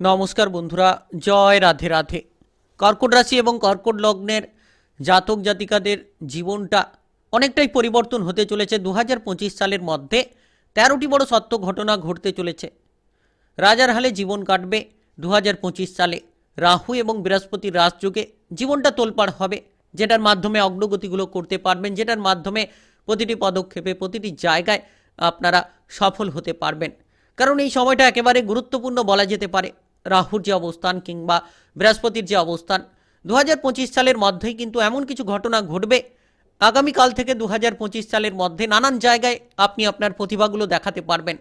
নমস্কার বন্ধুরা, জয় রাধে রাধে। কর্কট রাশি এবং কর্কট লগ্নের জাতক জাতিকাদের জীবনটা অনেকটাই পরিবর্তন হতে চলেছে। দু হাজার পঁচিশ সালের মধ্যে তেরোটি বড় সত্য ঘটনা ঘটতে চলেছে। রাজার হালে জীবন কাটবে দু হাজার পঁচিশ সালে। রাহু এবং বৃহস্পতির রাজযোগে জীবনটা তোলপাড় হবে, যেটার মাধ্যমে অগ্রগতিগুলো করতে পারবেন, যেটার মাধ্যমে প্রতিটি পদক্ষেপে, প্রতিটি জায়গায় আপনারা সফল হতে পারবেন। কারণ এই সময়টা একেবারে গুরুত্বপূর্ণ বলা যেতে পারে। রাহুর যে অবস্থান কিংবা বৃহস্পতির যে অবস্থান দু হাজার পঁচিশ সালের মধ্যেই কিন্তু এমন কিছু ঘটনা ঘটবে। আগামীকাল থেকে দু হাজার পঁচিশ সালের মধ্যে নানান জায়গায় আপনি আপনার প্রতিভাগুলো দেখাতে পারবেন।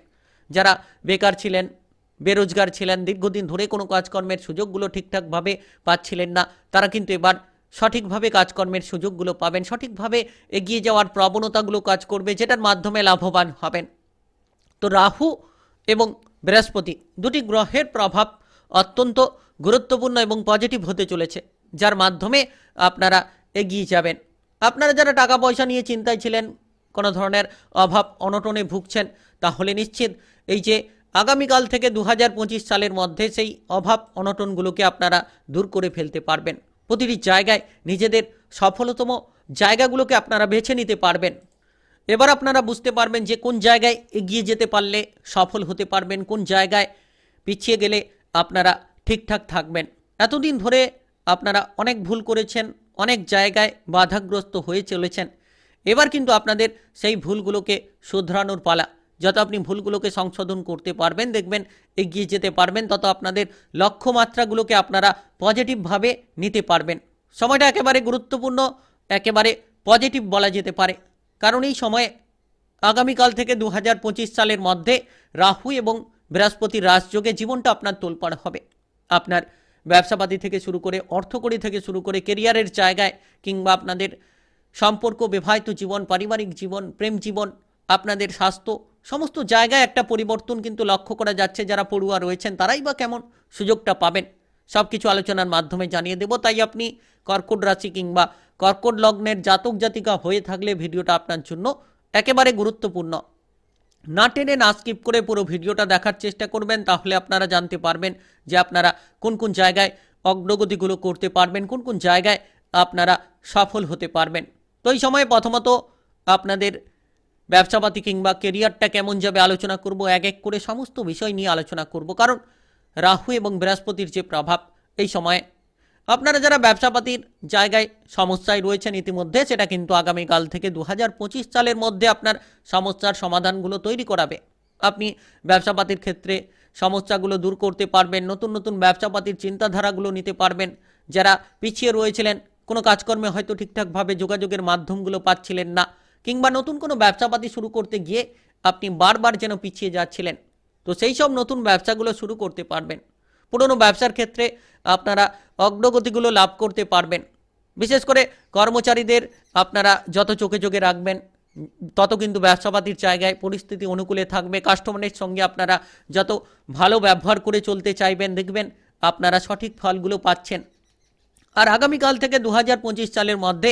যারা বেকার ছিলেন, বেরোজগার ছিলেন, দীর্ঘদিন ধরে কোনো কাজকর্মের সুযোগগুলো ঠিকঠাকভাবে পাচ্ছিলেন না, তারা কিন্তু এবার সঠিকভাবে কাজকর্মের সুযোগগুলো পাবেন, সঠিকভাবে এগিয়ে যাওয়ার প্রবণতাগুলো কাজ করবে, যেটার মাধ্যমে লাভবান হবেন। তো রাহু এবং বৃহস্পতি দুটি গ্রহের প্রভাব অত্যন্ত গুরুত্বপূর্ণ এবং পজিটিভ হতে চলেছে, যার মাধ্যমে আপনারা এগিয়ে যাবেন। আপনারা যারা টাকা পয়সা নিয়ে চিন্তায় ছিলেন, কোনো ধরনের অভাব অনটনে ভুগছেন, তাহলে নিশ্চিত এই যে আগামীকাল থেকে দু হাজার পঁচিশ সালের মধ্যে সেই অভাব অনটনগুলোকে আপনারা দূর করে ফেলতে পারবেন। প্রতিটি জায়গায় নিজেদের সফলতম জায়গাগুলোকে আপনারা বেছে নিতে পারবেন। এবার আপনারা বুঝতে পারবেন যে কোন জায়গায় এগিয়ে যেতে পারলে সফল হতে পারবেন, কোন জায়গায় পিছিয়ে গেলে আপনারা ঠিকঠাক থাকবেন। এতদিন ধরে আপনারা অনেক ভুল করেছেন, অনেক জায়গায় বাধাগ্রস্ত হয়ে চলেছেন। এবার কিন্তু আপনাদের সেই ভুলগুলোকে শুধরানোর পালা। যত আপনি ভুলগুলোকে সংশোধন করতে পারবেন, দেখবেন এগিয়ে যেতে পারবেন, তত আপনাদের লক্ষ্যমাত্রাগুলোকে আপনারা পজিটিভভাবে নিতে পারবেন। সময়টা একেবারে গুরুত্বপূর্ণ, একেবারে পজিটিভ বলা যেতে পারে। কারণ এই সময়ে আগামীকাল থেকে দু হাজার পঁচিশ সালের মধ্যে রাহু এবং বৃহস্পতির রাজযোগে জীবনটা আপনার তোলপাড় হবে। আপনার ব্যবসাপাতি থেকে শুরু করে অর্থকড়ি থেকে শুরু করে কেরিয়ারের জায়গায় কিংবা আপনাদের সম্পর্ক, বিবাহিত জীবন, পারিবারিক জীবন, প্রেম জীবন, আপনাদের স্বাস্থ্য, সমস্ত জায়গায় একটা পরিবর্তন কিন্তু লক্ষ্য করা যাচ্ছে। যারা পড়ুয়া রয়েছেন তারাই বা কেমন সুযোগটা পাবেন। সব কিছু আলোচনার মাধ্যমে জানিয়ে দেব। তাই আপনি কর্কট রাশি কিংবা কর্কট লগ্নের জাতক জাতিকা হয়ে থাকলে ভিডিওটা আপনার জন্য একেবারে গুরুত্বপূর্ণ। না টেনে, না স্কিপ করে পুরো ভিডিওটা দেখার চেষ্টা করবেন, তাহলে আপনারা জানতে পারবেন যে আপনারা কোন কোন জায়গায় অগ্রগতিগুলো করতে পারবেন, কোন কোন জায়গায় আপনারা সফল হতে পারবেন। তো এই সময়ে প্রথমত আপনাদের ব্যবসাপাতি কিংবা কেরিয়ারটা কেমন যাবে আলোচনা করব, এক এক করে সমস্ত বিষয় নিয়ে আলোচনা করব। কারণ রাহু এবং বৃহস্পতির যে প্রভাব, এই সময়ে আপনারা যারা ব্যবসাপাতির জায়গায় সমস্যায় রয়েছেন ইতিমধ্যে, সেটা কিন্তু আগামীকাল থেকে দু হাজার পঁচিশ সালের মধ্যে আপনার সমস্যার সমাধানগুলো তৈরি করাবে। আপনি ব্যবসাপাতির ক্ষেত্রে সমস্যাগুলো দূর করতে পারবেন, নতুন নতুন ব্যবসাপাতির চিন্তাধারাগুলো নিতে পারবেন। যারা পিছিয়ে রয়েছিলেন, কোনো কাজকর্মে হয়তো ঠিকঠাকভাবে যোগাযোগের মাধ্যমগুলো পাচ্ছিলেন না, কিংবা নতুন কোনো ব্যবসাপাতি শুরু করতে গিয়ে আপনি বারবার যেন পিছিয়ে যাচ্ছিলেন। তো সেই সব নতুন ব্যবসাগুলো শুরু করতে পারবেন। পুরনো ব্যবসার ক্ষেত্রে আপনারা অগ্রগতিগুলো লাভ করতে পারবেন। বিশেষ করে কর্মচারীদের আপনারা যত চোখে চোখে রাখবেন, তত কিন্তু ব্যবসাপাতির জায়গায় পরিস্থিতি অনুকূলে থাকবে। কাস্টমারের সঙ্গে আপনারা যত ভালো ব্যবহার করে চলতে চাইবেন, দেখবেন আপনারা সঠিক ফলগুলো পাচ্ছেন। আর আগামীকাল থেকে দু হাজার পঁচিশ সালের মধ্যে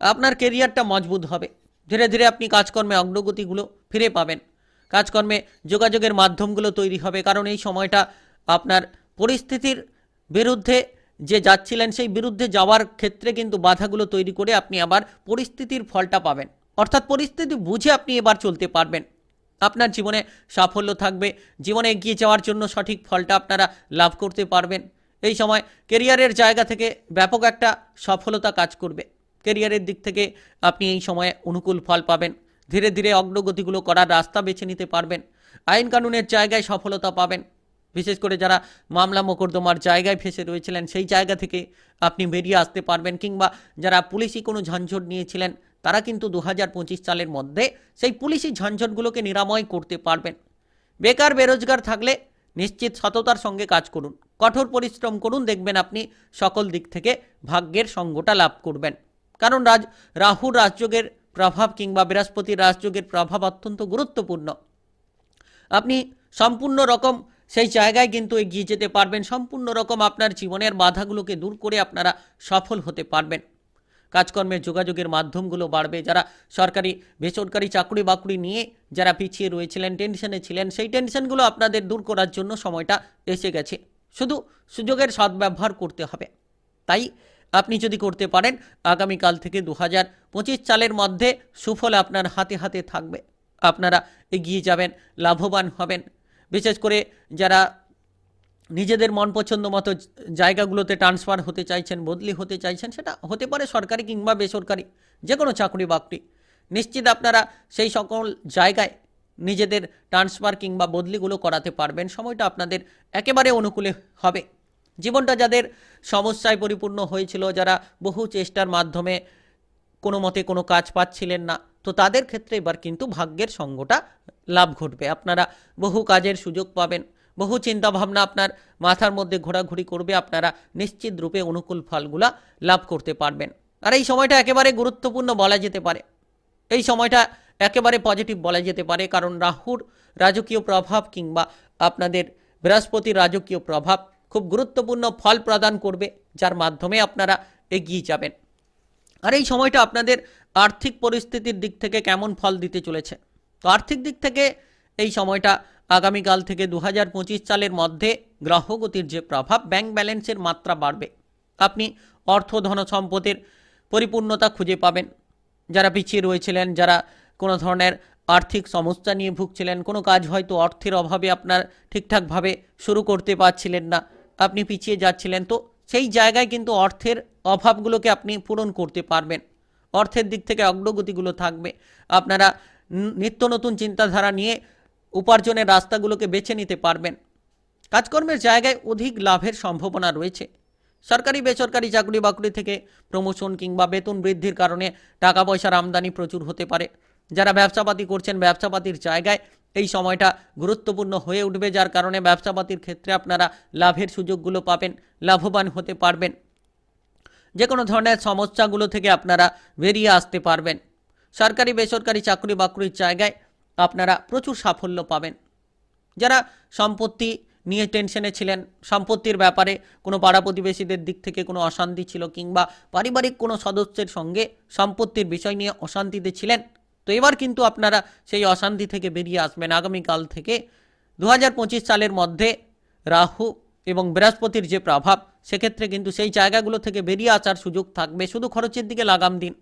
আপনার কেরিয়ারটা মজবুত হবে। ধীরে ধীরে আপনি কাজকর্মে অগ্রগতিগুলো ফিরে পাবেন। কাজকর্মে যোগাযোগের মাধ্যমগুলো তৈরি হবে, কারণ এই সময়টা আপনার পরিস্থিতির বিরুদ্ধে যে যাচ্ছিলেন, সেই বিরুদ্ধে যাওয়ার ক্ষেত্রে কিন্তু বাধাগুলো তৈরি করে আপনি আবার পরিস্থিতির ফলটা পাবেন। অর্থাৎ পরিস্থিতি বুঝে আপনি এবার চলতে পারবেন। আপনার জীবনে সাফল্য থাকবে। জীবনে এগিয়ে যাওয়ার জন্য সঠিক ফলটা আপনারা লাভ করতে পারবেন। এই সময় কেরিয়ারের জায়গা থেকে ব্যাপক একটা সফলতা কাজ করবে। কেরিয়ারের দিক থেকে আপনি এই সময়ে অনুকূল ফল পাবেন। ধীরে ধীরে অগ্রগতিগুলো করার রাস্তা বেছে নিতে পারবেন। আইন কানুনের জায়গায় সফলতা পাবেন। বিশেষ করে যারা মামলা মোকদ্দমার জায়গায় ফেসে রয়েছিলেন, সেই জায়গা থেকে আপনি বেরিয়ে আসতে পারবেন কিংবা যারা পুলিশি কোনো ঝঞ্ঝট নিয়েছিলেন, তারা কিন্তু দু হাজার পঁচিশ সালের মধ্যে সেই পুলিশি ঝঞ্ঝটগুলোকে নিরাময় করতে পারবেন। বেকার বেরোজগার থাকলে নিশ্চিত সততার সঙ্গে কাজ করুন, কঠোর পরিশ্রম করুন, দেখবেন আপনি সকল দিক থেকে ভাগ্যের সঙ্গটা লাভ করবেন। কারণ রাজ, রাহুর রাজযোগের প্রভাব কিংবা বৃহস্পতির রাজযোগের প্রভাব অত্যন্ত গুরুত্বপূর্ণ। আপনি সম্পূর্ণ রকম সেই জায়গায় কিন্তু এগিয়ে যেতে পারবেন। সম্পূর্ণ রকম আপনার জীবনের বাধাগুলোকে দূর করে আপনারা সফল হতে পারবেন। কাজকর্মের যোগাযোগের মাধ্যমগুলো বাড়বে। যারা সরকারি, বেসরকারি চাকরি বাকরি নিয়ে যারা পিছিয়ে রয়েছিলেন, টেনশনে ছিলেন, সেই টেনশনগুলো আপনাদের দূর করার জন্য সময়টা এসে গেছে। শুধু সুযোগের সদ্ব্যবহার করতে হবে। তাই আপনি যদি করতে পারেন, আগামীকাল থেকে দু হাজার পঁচিশ সালের মধ্যে সুফল আপনার হাতে হাতে থাকবে। আপনারা এগিয়ে যাবেন, লাভবান হবেন। বিশেষ করে যারা নিজেদের মন পছন্দ মতো জায়গাগুলোতে ট্রান্সফার হতে চাইছেন, বদলি হতে চাইছেন, সেটা হতে পারে সরকারি কিংবা বেসরকারি যে কোনো চাকরি বাকরি। নিশ্চিত আপনারা সেই সকল জায়গায় নিজেদের ট্রান্সফার কিংবা বদলিগুলো করাতে পারবেন। সময়টা আপনাদের একেবারে অনুকূলে হবে। জীবনটা যাদের সমস্যায় পরিপূর্ণ হয়েছিল, যারা বহু চেষ্টার মাধ্যমে কোনো মতে কোনো কাজ পাচ্ছিলেন না, তো তাদের ক্ষেত্রে এবার কিন্তু ভাগ্যের সঙ্গটা লাভ ঘটবে। আপনারা বহু কাজের সুযোগ পাবেন। বহু চিন্তা ভাবনা আপনার মাথার মধ্যে ঘোরাঘুরি করবে। আপনারা নিশ্চিত রূপে অনুকূল ফলগুলা লাভ করতে পারবেন। আর এই সময়টা একেবারে গুরুত্বপূর্ণ বলা যেতে পারে। এই সময়টা একেবারে পজিটিভ বলা যেতে পারে। কারণ রাহুর রাজকীয় প্রভাব কিংবা আপনাদের বৃহস্পতির রাজকীয় প্রভাব খুব গুরুত্বপূর্ণ ফল প্রদান করবে, যার মাধ্যমে আপনারা এগিয়ে যাবেন। আর এই সময়টা আপনাদের আর্থিক পরিস্থিতির দিক থেকে কেমন ফল দিতে চলেছে? তো আর্থিক দিক থেকে এই সময়টা আগামীকাল থেকে দু হাজার পঁচিশ সালের মধ্যে গ্রহগতির যে প্রভাব ব্যাংক ব্যালেন্সের মাত্রা বাড়বে। আপনি অর্থ ধন সম্পদের পরিপূর্ণতা খুঁজে পাবেন। যারা পিছিয়ে রয়েছিলেন, যারা কোনো ধরনের আর্থিক সমস্যা নিয়ে ভুগছিলেন, কোনো কাজ হয়তো অর্থের অভাবে আপনার ঠিকঠাকভাবে শুরু করতে পারছিলেন না, আপনি পিছিয়ে যাচ্ছিলেন, তো সেই জায়গায় কিন্তু অর্থের অভাবগুলোকে আপনি পূরণ করতে পারবেন। অর্থের দিক থেকে অগ্রগতিগুলো থাকবে। আপনারা নিত্য নতুন চিন্তাধারা নিয়ে উপার্জনের রাস্তাগুলোকে বেছে নিতে পারবেন। কাজকর্মের জায়গায় অধিক লাভের সম্ভাবনা রয়েছে। সরকারি, বেসরকারি চাকরি বাকরি থেকে প্রমোশন কিংবা বেতন বৃদ্ধির কারণে টাকা পয়সার আমদানি প্রচুর হতে পারে। যারা ব্যবসাপাতি করছেন, ব্যবসাপাতির জায়গায় এই সময়টা গুরুত্বপূর্ণ হয়ে উঠবে, যার কারণে ব্যবসাপাতির ক্ষেত্রে আপনারা লাভের সুযোগগুলো পাবেন, লাভবান হতে পারবেন। যে কোনো ধরনের সমস্যাগুলো থেকে আপনারা বেরিয়ে আসতে পারবেন। সরকারি, বেসরকারি চাকরি বাকরির জায়গায় আপনারা প্রচুর সাফল্য পাবেন। যারা সম্পত্তি নিয়ে টেনশনে ছিলেন, সম্পত্তির ব্যাপারে কোনো পাড়া প্রতিবেশীদের দিক থেকে কোনো অশান্তি ছিল কিংবা পারিবারিক কোনো সদস্যের সঙ্গে সম্পত্তির বিষয় নিয়ে অশান্তিতে ছিলেন, তো এবার কিন্তু আপনারা সেই অশান্তি থেকে বেরিয়ে আসবেন আগামীকাল থেকে। দু হাজার পঁচিশ সালের মধ্যে রাহু এবং বৃহস্পতির যে প্রভাব, সেক্ষেত্রে কিন্তু সেই জায়গাগুলো থেকে বেরিয়ে আসার সুযোগ থাকবে। শুধু খরচের দিকে লাগাম দিন।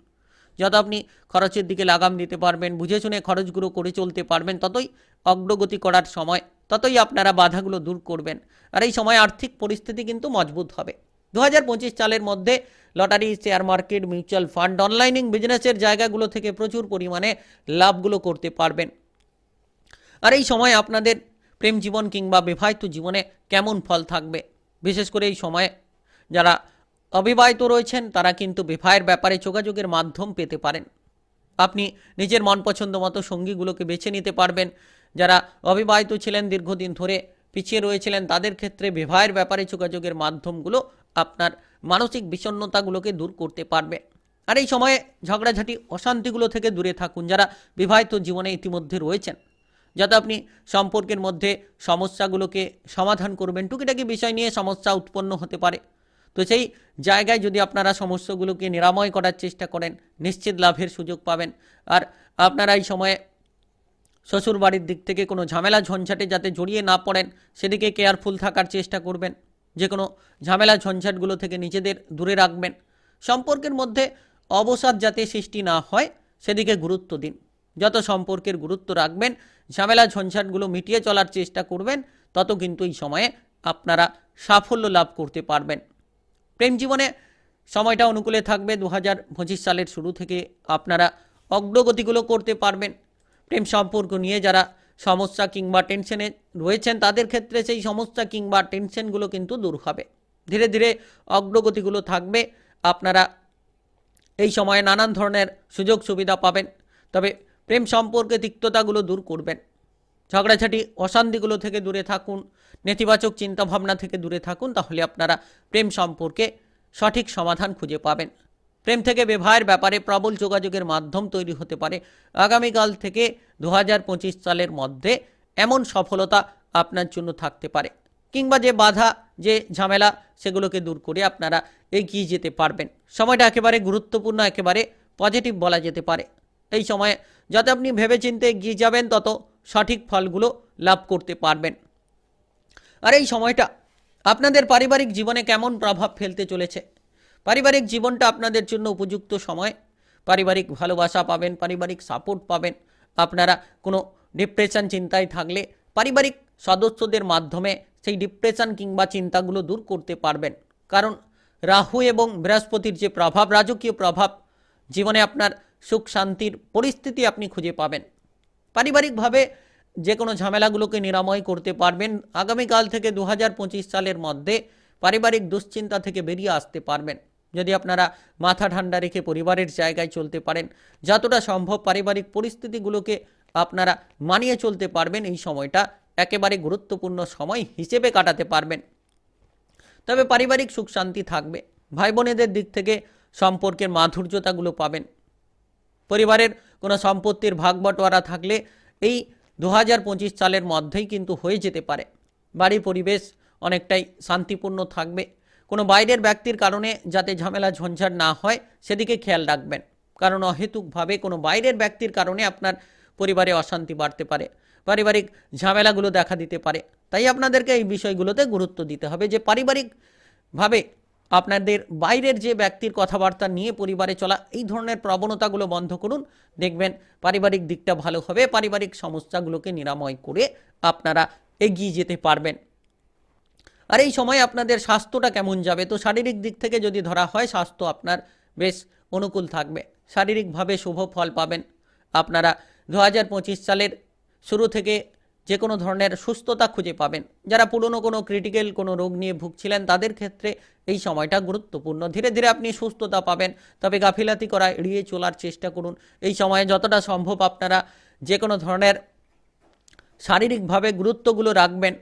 যত আপনি খরচের দিকে লাগাম দিতে পারবেন, বুঝে শুনে খরচগুলো করে চলতে পারবেন, ততই অগ্রগতি করার সময়, ততই আপনারা বাধাগুলো দূর করবেন। আর এই সময় আর্থিক পরিস্থিতি কিন্তু মজবুত হবে। দু হাজার পঁচিশ সালের মধ্যে lottery, share market, mutual fund, অনলাইনিং বিজনেসের জায়গাগুলো থেকে প্রচুর পরিমাণে লাভগুলো করতে পারবেন। আর এই সময় আপনাদের প্রেম জীবন কিংবা বিবাহিত জীবনে কেমন ফল থাকবে? বিশেষ করে এই সময়ে যারা অবিবাহিত রয়েছেন, তারা কিন্তু বিবাহের ব্যাপারে যোগাযোগের মাধ্যম পেতে পারেন। আপনি নিজের মন পছন্দ মতো সঙ্গীগুলোকে বেছে নিতে পারবেন। যারা অবিবাহিত ছিলেন দীর্ঘদিন ধরে, পিছিয়ে রয়েছিলেন, তাদের ক্ষেত্রে বিবাহের ব্যাপারে যোগাযোগের মাধ্যমগুলো আপনার মানসিক বিষণ্ণতাগুলোকে দূর করতে পারবে। আর এই সময়ে ঝগড়াঝাটি, অশান্তিগুলো থেকে দূরে থাকুন যারা বিবাহিত জীবনে ইতিমধ্যে রয়েছেন। যাতে আপনি সম্পর্কের মধ্যে সমস্যাগুলোকে সমাধান করবেন। টুকিটাকি বিষয় নিয়ে সমস্যা উৎপন্ন হতে পারে। তো সেই জায়গায় যদি আপনারা সমস্যাগুলোকে নিরাময় করার চেষ্টা করেন, নিশ্চিত লাভের সুযোগ পাবেন। আর আপনারা এই সময়ে শ্বশুর বাড়ির দিক থেকে কোনো ঝামেলা ঝঞ্ঝাটে যাতে জড়িয়ে না পড়েন, সেদিকে কেয়ারফুল থাকার চেষ্টা করবেন। যে কোনো ঝামেলা ঝঞ্ঝাটগুলো থেকে নিজেদের দূরে রাখবেন। সম্পর্কের মধ্যে অবসাদ যাতে সৃষ্টি না হয়, সেদিকে গুরুত্ব দিন। যত সম্পর্কের গুরুত্ব রাখবেন, ঝামেলা ঝঞ্ঝাটগুলো মিটিয়ে চলার চেষ্টা করবেন, তত কিন্তু এই সময়ে আপনারা সাফল্য লাভ করতে পারবেন। প্রেম জীবনে সময়টা অনুকূলে থাকবে। দু হাজার পঁচিশ সালের শুরু থেকে আপনারা অগ্রগতিগুলো করতে পারবেন। প্রেম সম্পর্ক নিয়ে যারা সমস্যা কিংবা টেনশনে রয়েছেন, তাদের ক্ষেত্রে সেই সমস্যা কিংবা টেনশনগুলো কিন্তু দূর হবে। ধীরে ধীরে অগ্রগতিগুলো থাকবে। আপনারা এই সময়ে নানান ধরনের সুযোগ সুবিধা পাবেন। তবে প্রেম সম্পর্কে তিক্ততাগুলো দূর করবেন। ঝগড়াঝাটি অশান্তিগুলো থেকে দূরে থাকুন, নেতিবাচক চিন্তাভাবনা থেকে দূরে থাকুন, তাহলে আপনারা প্রেম সম্পর্কে সঠিক সমাধান খুঁজে পাবেন। প্রেম থেকে বিবাহের ব্যাপারে প্রবল যোগাযোগের মাধ্যম তৈরি হতে পারে। আগামীকাল থেকে দু হাজার পঁচিশ সালের মধ্যে এমন সফলতা আপনার জন্য থাকতে পারে। কিংবা যে বাধা, যে ঝামেলা, সেগুলোকে দূর করে আপনারা এগিয়ে যেতে পারবেন। সময়টা একেবারে গুরুত্বপূর্ণ, একেবারে পজিটিভ বলা যেতে পারে। এই সময়ে যাতে আপনি ভেবেচিন্তে এগিয়ে যাবেন, তত সঠিক ফলগুলো লাভ করতে পারবেন। আর এই সময়টা আপনাদের পারিবারিক জীবনে কেমন প্রভাব ফেলতে চলেছে? পারিবারিক জীবনটা আপনাদের জন্য উপযুক্ত সময়। পারিবারিক ভালোবাসা পাবেন, পারিবারিক সাপোর্ট পাবেন। আপনারা কোনো ডিপ্রেশন চিন্তায় থাকলে পারিবারিক সদস্যদের মাধ্যমে সেই ডিপ্রেশন কিংবা চিন্তাগুলো দূর করতে পারবেন। কারণ রাহু এবং বৃহস্পতির যে প্রভাব, রাজকীয় প্রভাব, জীবনে আপনার সুখ শান্তির পরিস্থিতি আপনি খুঁজে পাবেন। পারিবারিকভাবে যে কোনো ঝামেলাগুলোকে নিরাময় করতে পারবেন। আগামীকাল থেকে দু হাজার পঁচিশ সালের মধ্যে পারিবারিক দুশ্চিন্তা থেকে বেরিয়ে আসতে পারবেন। যদি আপনারা মাথা ঠান্ডা রেখে পরিবারের জায়গায় চলতে পারেন, যতটা সম্ভব পারিবারিক পরিস্থিতিগুলোকে আপনারা মানিয়ে চলতে পারবেন। এই সময়টা একেবারে গুরুত্বপূর্ণ সময় হিসেবে কাটাতে পারবেন। তবে পারিবারিক সুখ শান্তি থাকবে। ভাই বোনেদের দিক থেকে সম্পর্কের মাধুর্যতাগুলো পাবেন। পরিবারের কোনো সম্পত্তির ভাগ বটোয়ারা থাকলে এই দু হাজার পঁচিশ সালের মধ্যেই কিন্তু হয়ে যেতে পারে। বাড়ির পরিবেশ অনেকটাই শান্তিপূর্ণ থাকবে। কোনো বাইরের ব্যক্তির কারণে যাতে ঝামেলা, ঝঞ্ঝাট না হয়, সেদিকে খেয়াল রাখবেন। কারণ অহেতুকভাবে কোনো বাইরের ব্যক্তির কারণে আপনার পরিবারে অশান্তি বাড়তে পারে। পারিবারিক ঝামেলাগুলো দেখা দিতে পারে। তাই আপনাদেরকে এই বিষয়গুলোতে গুরুত্ব দিতে হবে যে পারিবারিকভাবে আপনাদের বাইরের যে ব্যক্তির কথাবার্তা নিয়ে পরিবারে চলা এই ধরনের প্রবণতাগুলো বন্ধ করুন। দেখবেন পারিবারিক দিকটা ভালো হবে। পারিবারিক সমস্যাগুলোকে নিরাময় করে আপনারা এগিয়ে যেতে পারবেন। আর এই সময় আপনাদের স্বাস্থ্যটা কেমন যাবে? তো শারীরিক দিক থেকে যদি ধরা হয়, স্বাস্থ্য আপনার বেশ অনুকূল থাকবে। শারীরিকভাবে শুভ ফল পাবেন। আপনারা দু হাজার পঁচিশ সালের শুরু থেকে যে কোনো ধরনের সুস্থতা খুঁজে পাবেন। যারা পুরনো কোনো ক্রিটিক্যাল কোনো রোগ নিয়ে ভুগছিলেন, তাদের ক্ষেত্রে এই সময়টা গুরুত্বপূর্ণ। ধীরে ধীরে আপনি সুস্থতা পাবেন, তবে গাফিলাতি করা, এড়িয়ে চলার চেষ্টা করুন। এই সময়ে যতটা সম্ভব আপনারা যে কোনো ধরনের শারীরিকভাবে গুরুত্বগুলো রাখবেন।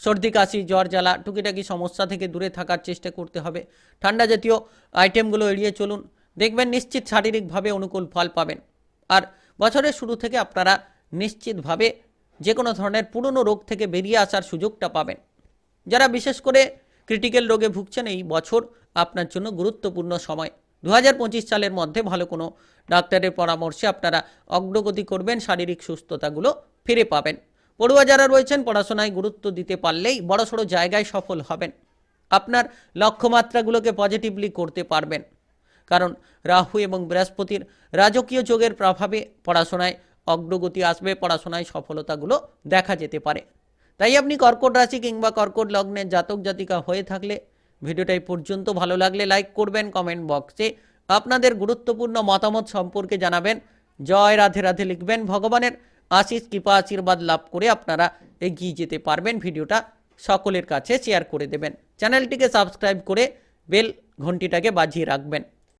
সর্দি, কাশি, জ্বর, জ্বালা, টুকিটাকি সমস্যা থেকে দূরে থাকার চেষ্টা করতে হবে। ঠান্ডা জাতীয় আইটেমগুলো এড়িয়ে চলুন। দেখবেন নিশ্চিত শারীরিকভাবে অনুকূল ফল পাবেন। আর বছরের শুরু থেকে আপনারা নিশ্চিতভাবে যে কোনো ধরনের পুরনো রোগ থেকে বেরিয়ে আসার সুযোগটা পাবেন। যারা বিশেষ করে ক্রিটিক্যাল রোগে ভুগছেন এই বছর, আপনার জন্য গুরুত্বপূর্ণ সময়। দু হাজার পঁচিশ সালের মধ্যে ভালো কোনো ডাক্তারের পরামর্শে আপনারা অগ্রগতি করবেন, শারীরিক সুস্থতাগুলো ফিরে পাবেন। পড়ুয়া যারা রয়েছেন, পড়াশোনায় গুরুত্ব দিতে পারলেই বড়সড় জায়গায় সফল হবেন। আপনার লক্ষ্যমাত্রাগুলোকে পজিটিভলি করতে পারবেন। কারণ রাহু এবং বৃহস্পতির রাজকীয় যোগের প্রভাবে পড়াশোনায় অগ্রগতি আসবে, পড়াশোনায় সফলতাগুলো দেখা যেতে পারে। তাই আপনি কর্কট রাশি কিংবা কর্কট লগ্নের জাতক জাতিকা হয়ে থাকলে ভিডিওটা এই পর্যন্ত ভালো লাগলে লাইক করবেন, কমেন্ট বক্সে আপনাদের গুরুত্বপূর্ণ মতামত সম্পর্কে জানাবেন। জয় রাধে রাধে লিখবেন ভগবানের আশিস কৃপা, আশীর্বাদ লাভ করে আপনারা এগিয়ে যেতে পারবেন। ভিডিওটা সকলের কাছে শেয়ার করে দেবেন। চ্যানেলটিকে সাবস্ক্রাইব করে বেল ঘন্টিটাকে বাজিয়ে রাখবেন।